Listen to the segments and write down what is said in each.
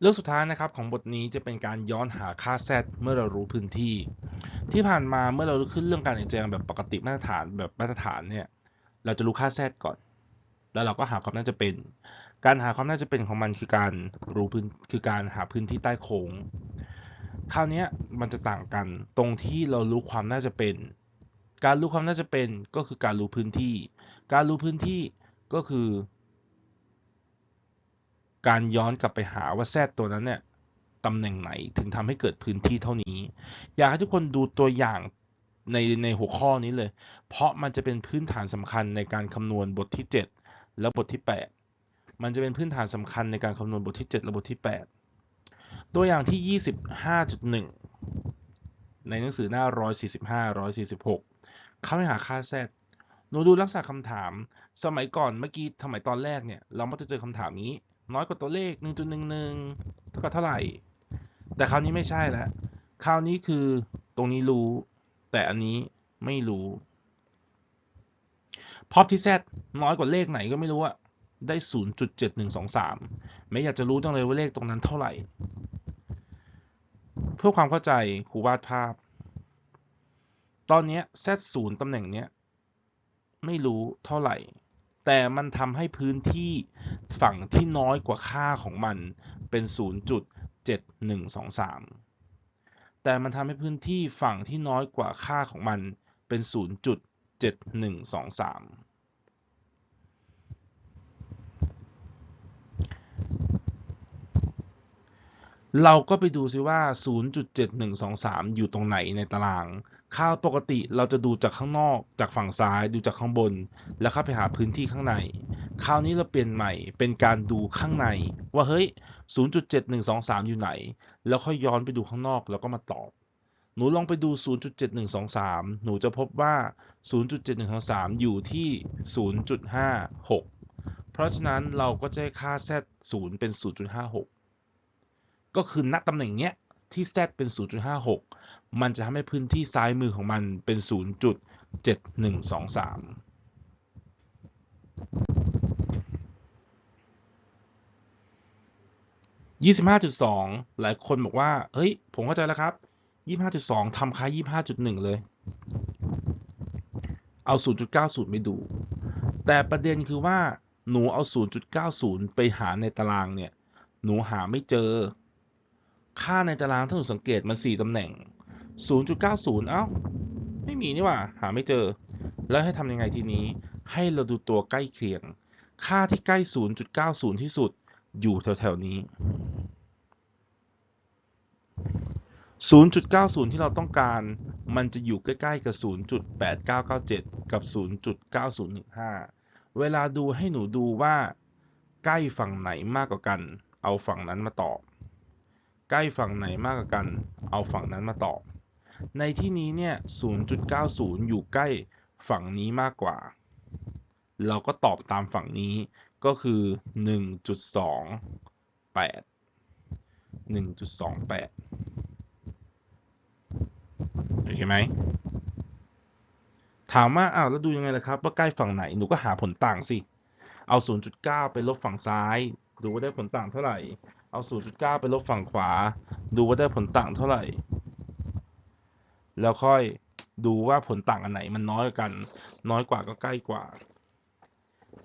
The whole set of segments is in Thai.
เรื่องสุดท้ายนะครับของบทนี้จะเป็นการย้อนหาค่า z เมื่อเรารู้พื้นที่ ที่ผ่านมาเมื่อเราขึ้นเรื่องการเรียนแบบปกติมาตรฐานแบบมาตรฐานเนี่ยเราจะรู้ค่า z ก่อน แล้วเราก็หาความน่าจะเป็น การหาความน่าจะเป็นของมันคือการรู้พื้นคือการหาพื้นที่ใต้โค้งคราวนี้มันจะต่างกันตรงที่เรารู้ความน่าจะเป็น การรู้ความน่าจะเป็นก็คือการรู้พื้นที่ การรู้พื้นที่ก็คือ การย้อนกลับไปหาว่าแซดตัวนั้นเนี่ยตำแหน่งไหนถึงทำให้เกิดพื้นที่เท่านี้ อยากให้ทุกคนดูตัวอย่างในในหัวข้อนี้เลย เพราะมันจะเป็นพื้นฐานสำคัญในการคำนวณบทที่ 7 และบทที่ 8 มันจะเป็นพื้นฐานสำคัญในการคำนวณบทที่ 7 และบทที่ 8 ตัวอย่างที่ 25.1 ในหนังสือหน้า 145 146เข้าไปหาค่าแซดหนูดูลักษณะคำถาม สมัยก่อนเมื่อกี้สมัยตอนแรกเนี่ย เรามักจะเจอคำถามนี้ น้อยกว่าตัวเลข 1.11เท่ากับเท่าไหร่ แต่คราวนี้ไม่ใช่แล้วคราวนี้คือตรงนี้รู้ แต่อันนี้ไม่รู้พอที่ z น้อยกว่าเลขไหนก็ไม่รู้อะได้ 0.7123 ไม่อยากจะรู้จังเลยว่าเลขตรงนั้นเท่าไหร่ เพื่อความเข้าใจครูวาดภาพ ตอนนี้ z 0ตำแหน่งเนี้ยไม่รู้เท่าไหร่ แต่มันทำให้พื้นที่ ฝั่งที่น้อยกว่าค่าของมันเป็น 0.7123 แต่มันทำให้พื้นที่ฝั่งที่น้อยกว่าค่าของมันเป็น 0.7123 เราก็ไปดูซิว่า 0.7123 อยู่ตรงไหนในตาราง ค่าปกติเราจะดูจากข้างนอก จากฝั่งซ้าย ดูจากข้างบน แล้วเข้าไปหาพื้นที่ข้างใน คราวนี้เราเปลี่ยนใหม่ เป็นการดูข้างใน ว่าเฮ้ย 0.7123 อยู่ไหน แล้วค่อยย้อนไปดูข้างนอกแล้วก็มาตอบ หนูลองไปดู 0.7123 หนูจะพบว่า 0.7123 อยู่ที่ 0.56 เพราะฉะนั้นเราก็จะให้ค่า z 0เป็น 0.56 ก็คือณตำแหน่งเนี้ยที่ z เป็น 0.56 มันจะทำให้พื้นที่ซ้ายมือของมันเป็น 0.7123 25.2หลายคนบอกว่า เฮ้ย ผมเข้าใจแล้วครับ25.2ทำค่า25.1เลย เอา0.90ไปดู แต่ประเด็นคือว่าหนูเอา0.90ไปหาในตารางเนี่ย หนูหาไม่เจอ ค่าในตารางถ้าหนูสังเกตมัน 4ตำแหน่ง 0.90 เอ้า ไม่มีนี่หว่า หาไม่เจอ แล้วให้ทำยังไงทีนี้ ให้เราดูตัวใกล้เคียง ค่าที่ใกล้ 0.90 ที่สุด อยู่แถวๆนี้ 0.90 ที่เราต้องการ มันจะอยู่ใกล้ๆกับ 0.8997 กับ 0.9015 เวลาดูให้หนูดูว่า ใกล้ฝั่งไหนมากกว่ากัน เอาฝั่งนั้นมาตอบ ใกล้ฝั่งไหนมากกว่ากัน เอาฝั่งนั้นมาตอบ ในที่นี้เนี่ย 0.90 อยู่ใกล้ฝั่งนี้มากกว่า เราก็ตอบตามฝั่งนี้ก็คือ 1.28 1.28 โอเคไหม ถามว่าอ้าวแล้วดูยังไงล่ะครับ ว่าใกล้ฝั่งไหน หนูก็หาผลต่างสิ เอา 0.9 ไปลบฝั่งซ้าย ดูว่าได้ผลต่างเท่าไหร่ เอา 0.9 ไปลบฝั่งขวา ดูว่าได้ผลต่างเท่าไหร่ แล้วค่อยดูว่าผลต่างอันไหนมันน้อยกัน น้อยกว่าก็ใกล้กว่า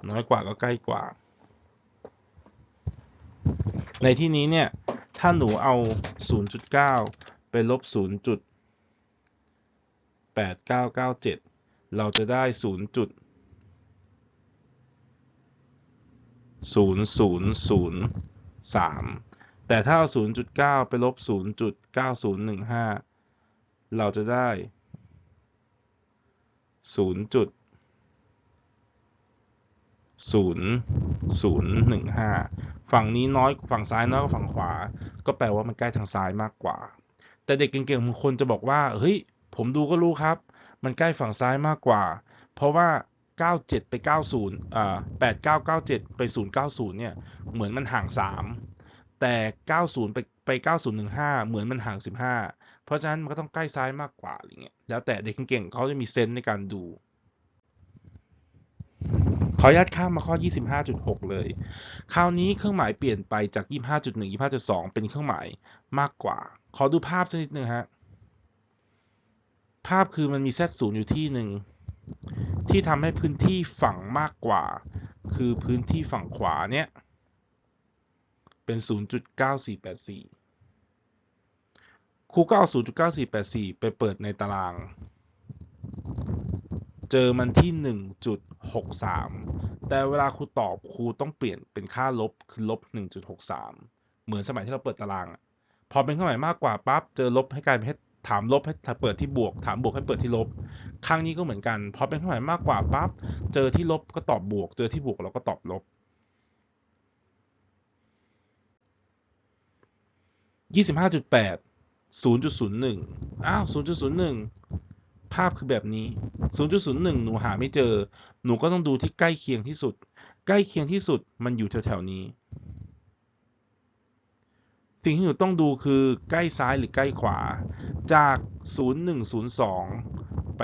น้อยกว่าก็ใกล้กว่า ในที่นี้เนี่ย ถ้าหนูเอา 0.9 ไปลบ 0.8997 เราจะได้ 0.000 3 แต่ถ้าเอา 0.9 ไปลบ 0.9015 เราจะได้ 0. 0.0015 ฝั่งนี้น้อยฝั่งซ้ายน้อยกว่าฝั่งขวา ก็แปลว่ามันใกล้ทางซ้ายมากกว่า แต่เด็กเก่งๆบางคนจะบอกว่า เฮ้ย ผมดูก็รู้ครับ มันใกล้ฝั่งซ้ายมากกว่า เพราะว่า 97 ไป 90อ่า8997 ไป 090 เนี่ย เหมือนมันห่าง 3 แต่ 90 ไปไป 9015 เหมือนมันห่าง 15 เพราะฉะนั้นมันก็ต้องใกล้ซ้ายมากกว่าอะไรเงี้ย แล้วแต่เด็กเก่งๆเขาจะมีเซนส์ในการดู ขออนุญาตข้ามมาข้อ 25.6 เลย คราวนี้เครื่องหมายเปลี่ยนไปจาก 25.1 25.2 เป็นเครื่องหมายมากกว่า ขอดูภาพสักนิดนึงฮะ ภาพคือมันมี z ศูนย์อยู่ที่หนึ่ง ที่ทำให้พื้นที่ฝั่งมากกว่า คือพื้นที่ฝั่งขวาเนี้ยเป็น 0.9484 ครูก็เอา 0.9484 ไปเปิดในตาราง เจอมันที่ 1.63 แต่เวลาครูตอบครูต้องเปลี่ยนเป็นค่าลบคือลบ 1.63 เหมือนสมัยที่เราเปิดตาราง พอเป็นเครื่องหมายมากกว่าปั๊บ เจอลบให้กลายเป็นให้ถามลบให้เปิดที่บวก ถามบวกให้เปิดที่ลบ ครั้งนี้ก็เหมือนกันพอเป็นเครื่องหมายมากกว่าปั๊บเจอที่ลบก็ตอบบวก เจอที่บวกเราก็ตอบลบ25.8 0.01อ้าว0.01ภาพคือแบบนี้ 0.01 หนูหาไม่เจอ หนูก็ต้องดูที่ใกล้เคียงที่สุด ใกล้เคียงที่สุดมันอยู่แถวๆนี้ สิ่งที่หนูต้องดูคือใกล้ซ้ายหรือใกล้ขวา จาก 0102 ไป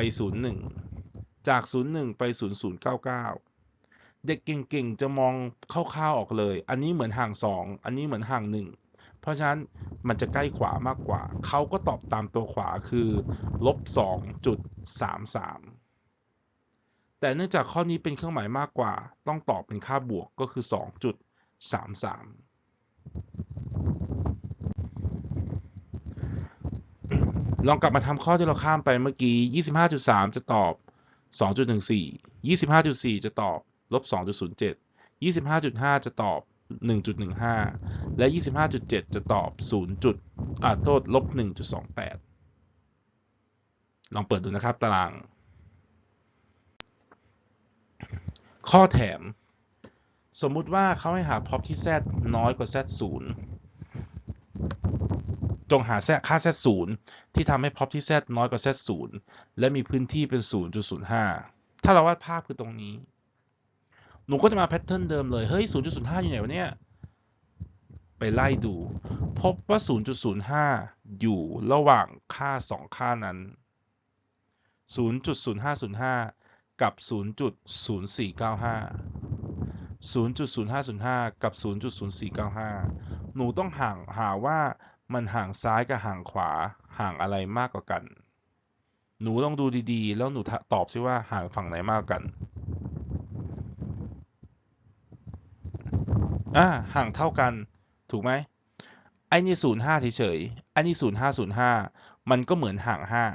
01 จาก 01 ไป 0099 เด็กเก่งๆ จะมองคร่าวๆออกเลย อันนี้เหมือนห่าง 2 อันนี้เหมือนห่าง 1 เพราะฉะนั้นมันจะใกล้ขวามากกว่า เขาก็ตอบตามตัวขวาคือลบ2.33แต่เนื่องจากข้อนี้เป็นเครื่องหมายมากกว่า ต้องตอบเป็นค่าบวกก็คือ 2.33 ลองกลับมาทำข้อที่เราข้ามไปเมื่อกี้ 25.3 จะตอบ 2.14 25.4 จะตอบลบ2.07 25.5 จะตอบ 1.15 และ 25.7 จะตอบ 0. จุดอ่าโทษลบ 1.28 ลองเปิดดูนะครับตาราง ข้อแถม สมมุติว่าเขาให้หาพร็อพที่ z น้อยกว่า z 0 จงหา z ค่า z 0ที่ทำให้พร็อพที่ z น้อยกว่า z 0และมีพื้นที่เป็น 0.05 ถ้าเราวาดภาพคือตรงนี้ หนูก็จะมาแพทเทิร์นเดิมเลย เฮ้ย 0.05 อยู่ไหนวะเนี่ย ไปไล่ดู พบว่า 0.05 อยู่ระหว่างค่า 2 ค่านั้น 0.0505 กับ 0.0495 0.0505 กับ 0.0495 หนูต้องห่างหาว่า มันห่างซ้ายกับห่างขวาห่างอะไรมากกว่ากัน หนูต้องดูดีๆ แล้วหนูตอบซิว่าห่างฝั่งไหนมากกว่ากันอ่าห่างเท่ากันถูกไหมไอ้นี่ศูนย์ห้าเฉยๆไอ้นี่ศูนย์ห้าศูนย์ห้ามันก็เหมือนห่างห้า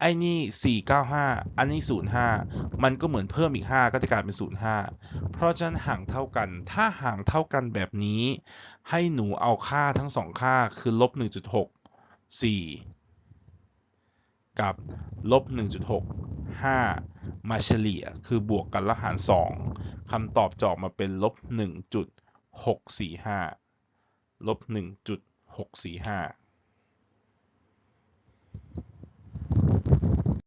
ไอ้นี่ 495 อันนี้ 05 มันก็เหมือนเพิ่มอีก 5 ก็จะกลายเป็น 05 เพราะฉะนั้นห่างเท่ากัน ถ้าห่างเท่ากันแบบนี้ ให้หนูเอาค่าทั้งสองค่าคือลบ 1.6 4 กับลบ 1.6 5 มาเฉลี่ย คือบวกกันแล้วหาร 2 คำตอบจะออกมาเป็นลบ 1.645 ลบ 1.645